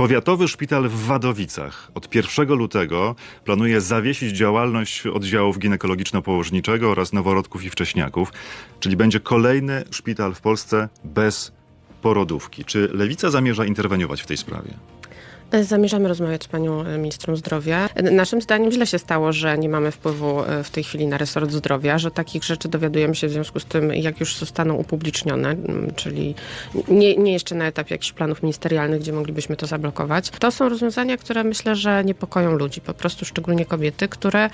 Powiatowy szpital w Wadowicach od 1 lutego planuje zawiesić działalność oddziałów ginekologiczno-położniczego oraz noworodków i wcześniaków, czyli będzie kolejny szpital w Polsce bez porodówki. Czy Lewica zamierza interweniować w tej sprawie? Zamierzamy rozmawiać z panią e, ministrą zdrowia. E, Naszym zdaniem źle się stało, że nie mamy wpływu e, w tej chwili na resort zdrowia, że takich rzeczy dowiadujemy się w związku z tym, jak już zostaną upublicznione, m, czyli nie, nie jeszcze na etapie jakichś planów ministerialnych, gdzie moglibyśmy to zablokować. To są rozwiązania, które myślę, że niepokoją ludzi, po prostu szczególnie kobiety, które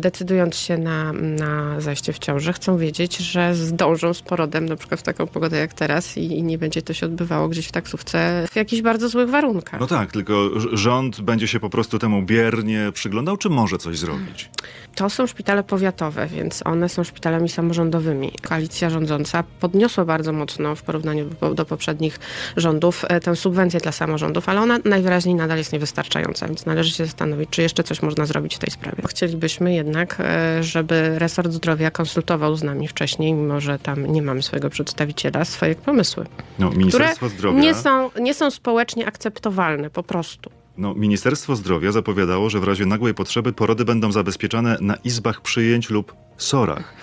decydując się na, na zajście w ciąży, chcą wiedzieć, że zdążą z porodem, na przykład w taką pogodę jak teraz i, i nie będzie to się odbywało gdzieś w taksówce w jakichś bardzo złych warunkach. No tak, tylko rząd będzie się po prostu temu biernie przyglądał, czy może coś zrobić? To są szpitale powiatowe, więc one są szpitalami samorządowymi. Koalicja rządząca podniosła bardzo mocno w porównaniu do, poprzednich rządów e, tę subwencję dla samorządów, ale ona najwyraźniej nadal jest niewystarczająca, więc należy się zastanowić, czy jeszcze coś można zrobić w tej sprawie. Chcielibyśmy jednak, e, żeby resort zdrowia konsultował z nami wcześniej, mimo że tam nie mamy swojego przedstawiciela, swoje pomysły, No, które Ministerstwo Zdrowia... nie są, nie są społecznie akceptowalne po prostu. No, Ministerstwo Zdrowia zapowiadało, że w razie nagłej potrzeby porody będą zabezpieczane na izbach przyjęć lub sorach.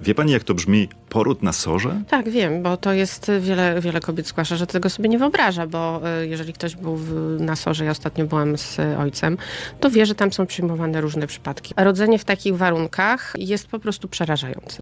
Wie pani, jak to brzmi? Poród na sorze? Tak, wiem, bo to jest wiele, wiele kobiet zgłasza, że tego sobie nie wyobraża, bo y, jeżeli ktoś był w, na sorze, ja ostatnio byłam z ojcem, to wie, że tam są przyjmowane różne przypadki. A rodzenie w takich warunkach jest po prostu przerażające.